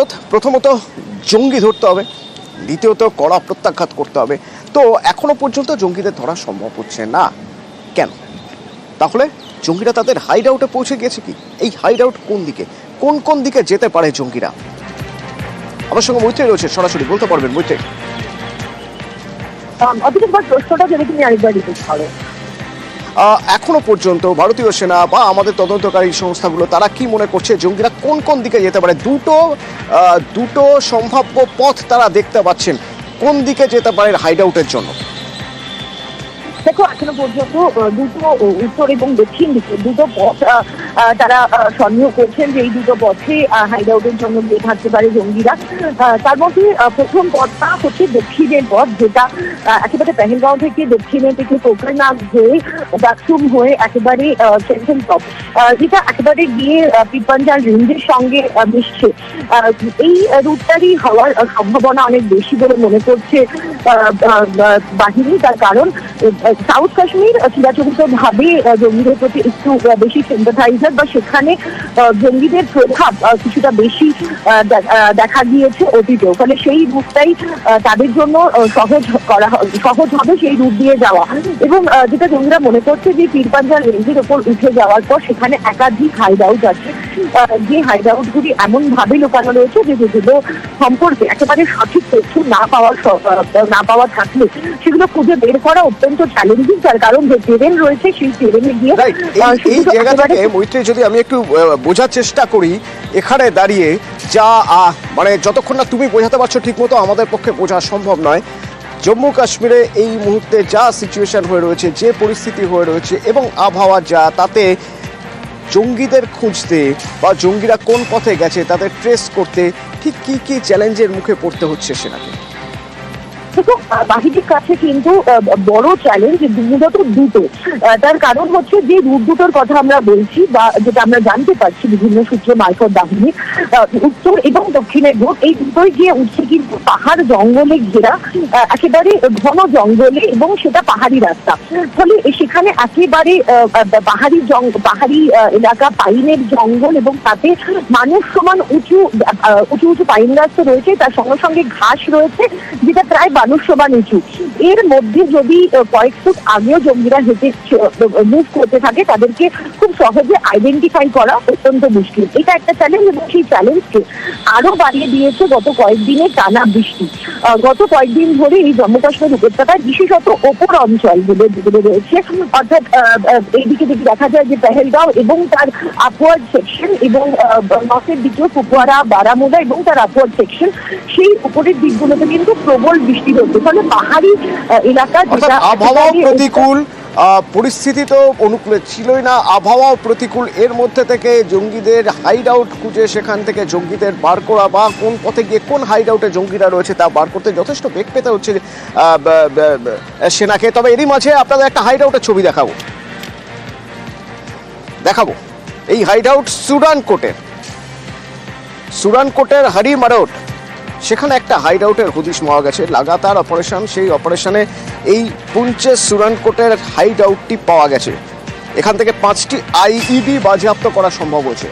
ভারত প্রথমত জঙ্গি ধরতে হবে দ্বিতীয়ত কড়া প্রত্যাঘাত করতে হবে। তো এখনও পর্যন্ত জঙ্গিদের ধরা সম্ভব হচ্ছে না। কেন? তাহলে জঙ্গিরা তাদের হাইড আউটে পৌঁছে গিয়েছে কি? এই হাইড আউট কোন দিকে? কোন কোন দিকে যেতে পারে জঙ্গিরা? আমার সঙ্গে মৈত্রী রয়েছে সরাসরি বলতে পারবেন মৈত্রী আহ, এখনও পর্যন্ত ভারতীয় সেনা বা আমাদের তদন্তকারী সংস্থাগুলো, তারা কি মনে করছে? জঙ্গিরা কোন কোন দিকে যেতে পারে? দুটো দুটো সম্ভাব্য পথ তারা দেখতে পাচ্ছেন। কোন দিকে যেতে পারে হাইড আউটের জন্য? দেখো এখনও পর্যন্ত দুটো উত্তর এবং দক্ষিণ দিকে দুটো পথ তারা সন্দেহ করছেন। যে এই দুটো পথে হাইড আউটের জন্য গিয়ে থাকতে পারে জঙ্গিরা। তার মধ্যে প্রথম পথটা হচ্ছে দক্ষিণের পথ যেটা একেবারে পেহেলগাঁও থেকে দক্ষিণের দিকে কোকরনাগ হয়ে ডাকসুম হয়ে একেবারে সেন্ট্রাল টপ যেটা একেবারে গিয়ে আহ, পিপাঞ্জার রেঞ্জের সঙ্গে মিশছে। এই রুটটারই হওয়ার সম্ভাবনা অনেক বেশি বলে মনে করছে বাহিনী। তার কারণ সাউথ কাশ্মীর চিরাচরিত ভাবে জঙ্গিদের প্রতি একটু বেশি সিম্পাথাইজার বা সেখানে জঙ্গিদের প্রভাব কিছুটা বেশি দেখা গিয়েছে অতীতেও ফলে সেই রুটটাই তাদের জন্য সহজ করা সহজ হবে সেই রুট দিয়ে যাওয়া। এবং যেটা জঙ্গিরা মনে করছে যে পীরপাঞ্জার রেঞ্জের ওপর উঠে যাওয়ার পর সেখানে একাধিক হাইড আউট আছে যে হাইড আউট গুলি এমন ভাবে লুকানো রয়েছে যে যেগুলো সম্পর্কে একেবারে সঠিক তথ্য না পাওয়ার না পাওয়া থাকলে সেগুলো খুঁজে বের করা অত্যন্ত চ্যালেঞ্জিং তার কারণ যে টেরেন রয়েছে সেই টেরেনে গিয়ে এই এই জায়গা থেকে মৈত্রী যদি আমি একটু বোঝার চেষ্টা করি এখানে দাঁড়িয়ে যা মানে যতক্ষণ না তুমি বোঝাতে পারছ ঠিকমতো আমাদের পক্ষে বোঝা সম্ভব নয়। জম্মু কাশ্মীরে এই মুহূর্তে যা সিচুয়েশন হয়ে রয়েছে যে পরিস্থিতি হয়ে রয়েছে এবং আবহাওয়া যা তাতে জঙ্গিদের খুঁজতে বা জঙ্গিরা কোন পথে গেছে তাদের ট্রেস করতে ঠিক কি কি চ্যালেঞ্জের মুখে পড়তে হচ্ছে সেনাকে আহ, বাহিনীর কাছে কিন্তু বড় চ্যালেঞ্জ মূলত দুটো। তার কারণ হচ্ছে যে রুট দুটোর কথা আমরা বলছি বা যেটা আমরা জানতে পারছি বিভিন্ন সূত্র মারফত বাহিনী উত্তর এবং দক্ষিণের রুট এই দুটোই গিয়ে উঠছে কিন্তু পাহাড় জঙ্গলে ঘেরা একেবারে ঘন জঙ্গলে এবং সেটা পাহাড়ি রাস্তা। ফলে সেখানে একেবারে পাহাড়ি পাহাড়ি এলাকা পাইনের জঙ্গল এবং তাতে মানুষ সমান উঁচু উঁচু উঁচু পাইন রাস্তা রয়েছে তার সঙ্গে সঙ্গে ঘাস রয়েছে যেটা প্রায় সমান উঁচু এর মধ্যে যদি কয়েক ফুট আগেও জঙ্গিরা হেঁটে মুভ করতে থাকে, তাদেরকে খুব সহজে আইডেন্টিফাই করা অত্যন্ত মুশকিল। এটা একটা চ্যালেঞ্জ এবং সেই চ্যালেঞ্জকে আরও বাড়িয়ে দিয়েছে গত কয়েকদিনে টানা বৃষ্টি। গত কয়েকদিন ধরে এই জম্মু কাশ্মীর উপত্যকায় বিশেষত ওপর অঞ্চল যেগুলো রয়েছে, অর্থাৎ এইদিকে যদি দেখা যায় যে পেহেলগাঁও এবং তার আপওয়ার্ড সেকশন এবং নর্থের দিকেও কুপওয়ারা, বারামুলা এবং তার আপওয়ার্ড সেকশন সেই উপরের দিকগুলোতে কিন্তু প্রবল বৃষ্টি হচ্ছে ফলে পাহাড়ি এলাকা যেটা আবহাওয়া প্রতিকূল পরিস্থিতি তো অনুকূলে ছিলই না। আবহাওয়াও প্রতিকূল। এর মধ্যে থেকে জঙ্গিদের হাইড আউট খুঁজে সেখান থেকে জঙ্গিদের বার করা বা কোন পথে গিয়ে কোন হাইড আউটে জঙ্গিরা রয়েছে তা বার করতে যথেষ্ট বেগ পেতে হচ্ছে সেনাকে। তবে এরই মাঝে আপনাদের একটা হাইড আউটের ছবি দেখাবো। দেখাবো। এই হাইড আউট সুডান কোটের সুডান কোটের হারি মারোট সেখানে একটা হাইড আউটের হদিশ পাওয়া গেছে। লাগাতার অপারেশন সেই অপারেশনে এই পুঞ্চে সুরানকোটের হাইড আউটটি পাওয়া গেছে। এখান থেকে পাঁচটি আইইডি বাজেয়াপ্ত করা সম্ভব হয়েছে।